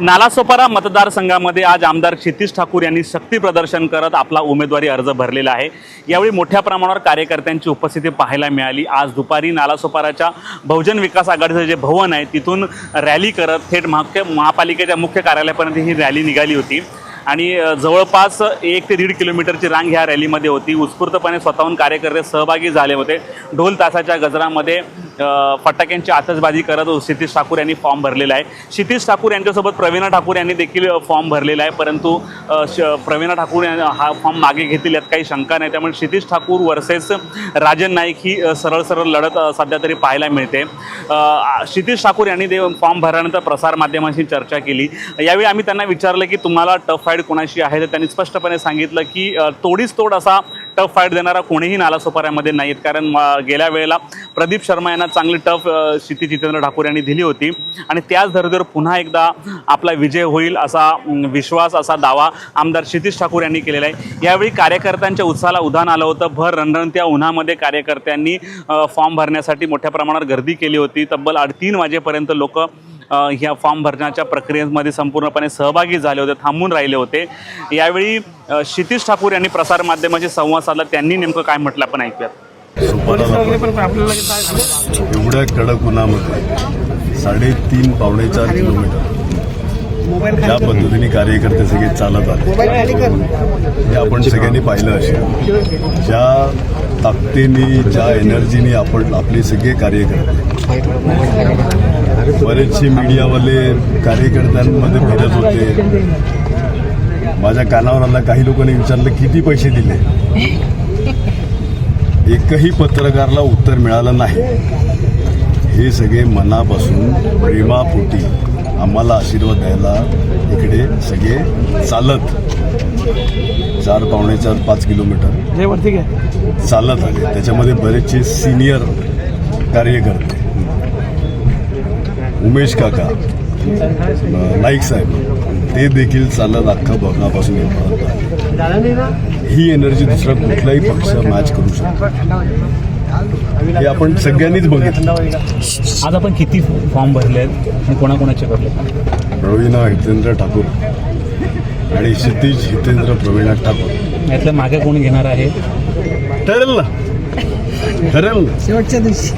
नालासोपारा मतदारसंघामध्ये आज आमदार क्षितिश ठाकूर यांनी शक्ती प्रदर्शन करत आपला उमेदवारी अर्ज भरलेला आहे. यावेळी मोठ्या प्रमाणावर कार्यकर्त्यांची उपस्थिती पाहायला मिळाली. आज दुपारी नालासोपाराच्या बहुजन विकास आघाडीचं जे भवन आहे तिथून रॅली करत थेट महा महापालिकेच्या मुख्य कार्यालयापर्यंत ही रॅली निघाली होती. आणि जवळपास एक ते दीड किलोमीटरची रांग ह्या रॅलीमध्ये होती. उत्स्फूर्तपणे स्वतःहून कार्यकर्ते सहभागी झाले होते. ढोल तासाच्या गजरामध्ये फटाक्यांची आतषबाजी करत क्षितिश ठाकूर यांनी फॉर्म भरलेला आहे. क्षितिश ठाकूर यांच्यासोबत प्रवीणा ठाकूर यांनी देखील फॉर्म भरलेला आहे. परंतु श प्रवीणा ठाकूर हा फॉर्म मागे घेतील यात काही शंका नाही. त्यामुळे क्षितिश ठाकूर वर्सेस राजन नाईक ही सरळ सरळ लढत सध्या तरी पाहायला मिळते. क्षितिश ठाकूर यांनी दे फॉर्म भरल्यानंतर प्रसारमाध्यमांशी चर्चा केली. यावेळी आम्ही त्यांना विचारलं की तुम्हाला टफ फाईट कोणाशी आहे? तर त्यांनी स्पष्टपणे सांगितलं की तोडीस तोड असा टफ फाईट देणारा कोणीही नालासोपाऱ्यामध्ये नाहीत. कारण गेल्या वेळेला प्रदीप शर्मा यांना चांगली टफ स्थिती जितेंद्र ठाकूर यांनी दिली होती. आणि त्याच धर्तीवर पुन्हा एकदा आपला विजय होईल असा विश्वास असा दावा आमदार क्षितिश ठाकूर यांनी केलेला आहे. यावेळी कार्यकर्त्यांच्या उत्साहाला उधाण आलं होतं. भर रणरणत्या उन्हामध्ये कार्यकर्त्यांनी फॉर्म भरण्यासाठी मोठ्या प्रमाणावर गर्दी केली होती. तब्बल आठ तीन वाजेपर्यंत लोक ह्या फॉर्म भरण्याच्या प्रक्रियेमध्ये संपूर्णपणे सहभागी झाले होते थांबून राहिले होते. यावेळी क्षितिश ठाकूर यांनी प्रसारमाध्यमाशी संवाद साधला. त्यांनी नेमकं काय म्हटलं आपण ऐकूयात. सुपाला एवढ्या कडक उन्हामध्ये साडेतीन पावणे चार किलोमीटर. ज्या पद्धतीने कार्यकर्ते सगळे चालत आले. हे आपण सगळ्यांनी पाहिलं असेल. ज्या ताकदीने ज्या एनर्जीने आपण आपले सगळे कार्यकर्ते बरेचसे मीडियावाले कार्यकर्त्यांमध्ये फिरत होते. माझ्या कानावर आला काही लोकांनी विचारलं किती पैसे दिले? एकही पत्रकारला उत्तर मिळालं नाही. हे सगळे मनापासून प्रेमापोटी आम्हाला आशीर्वाद द्यायला इकडे सगळे चालत. चार पावणे चार पाच किलोमीटर. चालत आले. त्याच्यामध्ये बरेचसे सिनियर कार्यकर्ते. उमेश काका नाईक साहेब ते देखील चालत अख्खा भवनापासून येतात. ही एनर्जी दुसरा कुठलाही पक्ष मॅच करू शकतो हे आपण सगळ्यांनीच बघितलं. आज आपण किती फॉर्म भरले आहेत आणि कोणाकोणाचे भरले प्रवीणा हितेंद्र ठाकूर आणि क्षितिज हितेंद्र प्रवीणा ठाकूर. यातलं मागे कोण घेणार आहे? ठरेल ना? ठरेल ना? शेवटच्या दिवशी.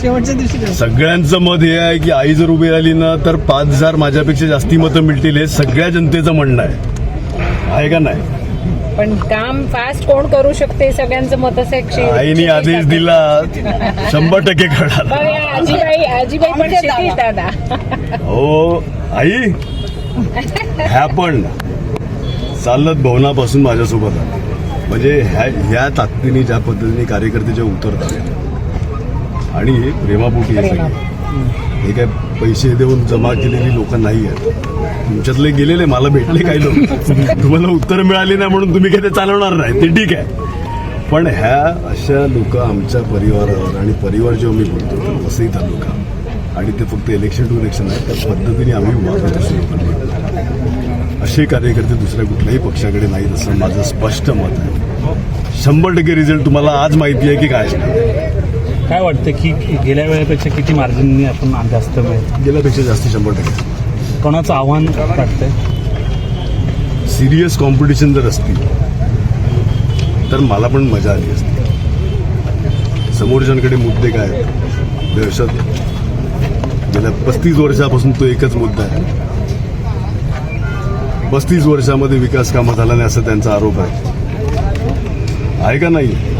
शेवटच्या दिवशी सगळ्यांचं मत हे आहे की आई जर उभी राहिली ना तर पाच हजार माझ्यापेक्षा जास्ती मतं मिळतील हे सगळ्या जनतेचं म्हणणं आहे. आहे का नाही? पण काम फास्ट कोण करू शकते? सगळ्यांचं मत असं शे- आईने आदेश दिला शंभर टक्के बघ या आजीबाई आजीबाई पण शेती दादा. हो आई. ह्या पण. चालत भवनापासून माझ्यासोबत म्हणजे ह्या ह्या ताकदीने ज्या पद्धतीने कार्यकर्ते जे उतरतात. आणि हे प्रेमापोटी हे सगळे. हे काय पैसे देऊन जमा केलेली लोक नाही आहेत. तुमच्यातले गेलेले मला भेटले काही लोक. तुम्हाला उत्तर मिळाली नाही म्हणून तुम्ही काही ते चालवणार नाही. ते ठीक आहे. पण ह्या अशा लोक आमच्या परिवारावर आणि परिवार जेव्हा मी बोलतो तर वसई तालुका. आणि ते फक्त इलेक्शन टू इलेक्शन आहे त्या पद्धतीने आम्ही वागत असतो असे कार्यकर्ते दुसऱ्या कुठल्याही पक्षाकडे नाहीत असं माझं स्पष्ट मत आहे. शंभर टक्के रिझल्ट तुम्हाला आज माहिती आहे की काय असणार. काय वाटतं की गेल्या वेळेपेक्षा किती मार्जिनने आपण जास्त मिळेल? गेल्यापेक्षा जास्त शंभर टक्के. कोणाचं आव्हान वाटतंय? सिरियस कॉम्पिटिशन जर असती तर मला पण मजा आली असती. समोरच्यांकडे मुद्दे काय आहेत? दहशत. गेल्या पस्तीस वर्षापासून तो एकच मुद्दा आहे. पस्तीस वर्षामध्ये विकास कामं झाला नाही असं त्यांचा आरोप आहे. आहे का नाही?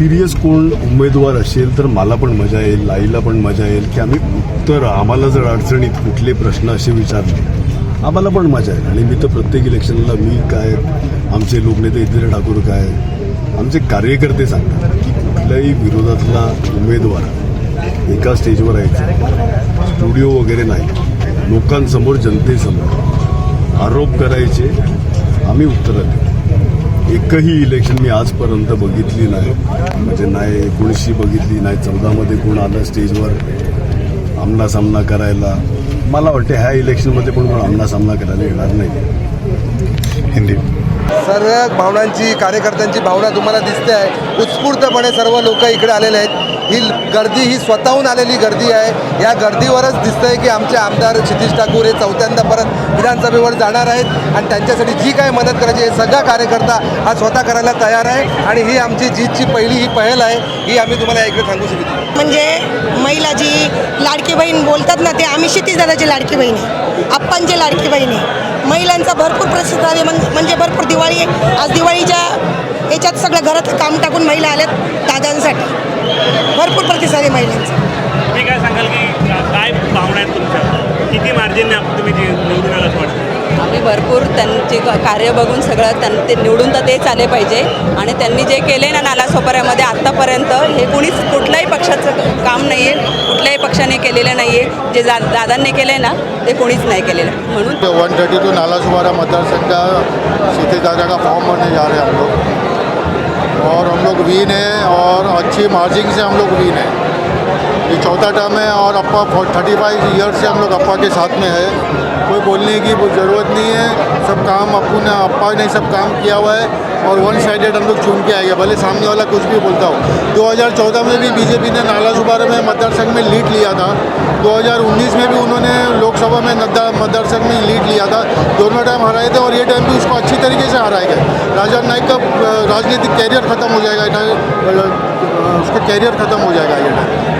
सिरियस कोण उमेदवार असेल तर मला पण मजा येईल आईला पण मजा येईल की आम्ही उत्तर आम्हाला जर अडचणीत कुठले प्रश्न असे विचारले आम्हाला पण मजा येईल. आणि मी तर प्रत्येक इलेक्शनला मी काय आमचे लोकनेते इथे ठाकूर काय आमचे कार्यकर्ते सांगतात की कुठल्याही विरोधातला उमेदवार एका स्टेजवर यायचा. स्टुडिओ वगैरे नाही. लोकांसमोर जनतेसमोर आरोप करायचे आम्ही उत्तरं देऊ एकही इलेक्शन मी आजपर्यंत बघितली नाही. म्हणजे नाही एकोणीसशी बघितली नाही चौदामध्ये कोण आलं स्टेजवर आमना सामना करायला. मला वाटते ह्या इलेक्शनमध्ये पण कोण आमना सामना करायला येणार नाही. हिंदी. सर्व भावनांची कार्यकर्त्यांची भावना तुम्हाला दिसते आहे. उत्स्फूर्तपणे सर्व लोक इकडे आलेले आहेत. ही गर्दी ही स्वतःहून आलेली गर्दी आहे. या गर्दीवरच दिसतंय की आमचे आमदार क्षितिश ठाकूर हे चौथ्यांदा परत विधानसभेवर जाणार आहेत आणि त्यांच्यासाठी जी काय मदत करायची हे सगळा कार्यकर्ता हा स्वतः करायला तयार आहे. आणि ही आमची जीतची पहिली ही पहल आहे ही आम्ही तुम्हाला इकडे सांगू शकतो म्हणजे महिला जी लाडकी बहीण बोलतात ना ते आम्ही क्षितिजदादाची लाडकी बहीण आहे. आप्पांची लाडकी बहीण आहे. महिलांचा भरपूर प्रसिद्ध आहे म्हणजे भरपूर दिवाळी आज दिवाळीच्या याच्यात सगळं घरात काम टाकून महिला आल्यात दादांसाठी. भरपूर प्रतिसाद आहे महिलांचा. तुम्ही काय सांगाल की काय भावना आहेत तुमच्या? किती मार्जिन तुम्ही जे निवडून आलं असं आम्ही भरपूर त्यांचे क- कार्य बघून सगळं त्यां ते निवडून तर तेच आले पाहिजे. आणि त्यांनी जे केले ना नालासोपाऱ्यामध्ये आत्तापर्यंत हे कुणीच कुठल्याही पक्षाचं काम नाही आहे कुठल्याही पक्षाने केलेलं नाही आहे जे जा दादांनी केलं आहे ना ते कोणीच नाही केलेलं. म्हणून वन थर्टी टू नालासोपारा मतदारसंघ मतदार का दादा का फॉर्म भरने जा रहे हम लोग। और हम लोग वीन है और अच्छी मार्जिन से हम लोग वीन है। ये चौथा टर्म है और अप्पा थर्टी फाइव ईयर से हम लोग अप्पा के साथ में है। कोई बोलने की वो ज़रूरत नहीं है। सब काम अपू ने अप्पा ने सब काम किया हुआ है और वन साइडेड हम लोग चुन के आएँगे। भले सामने वाला कुछ भी बोलता हो। 2014 में भी बीजेपी ने नाला सुबारा में मतदार संघ में लीड लिया था। 2019 में भी उन्होंने लोकसभा में नद्दा मतदार संघ में लीड लिया था। दोनों टाइम हराए थे और ये टाइम भी उसको अच्छी तरीके से हराए गए। राजा नाइक का राजनीतिक कैरियर ख़त्म हो जाएगा। उसका कैरियर ख़त्म हो जाएगा ये टाइम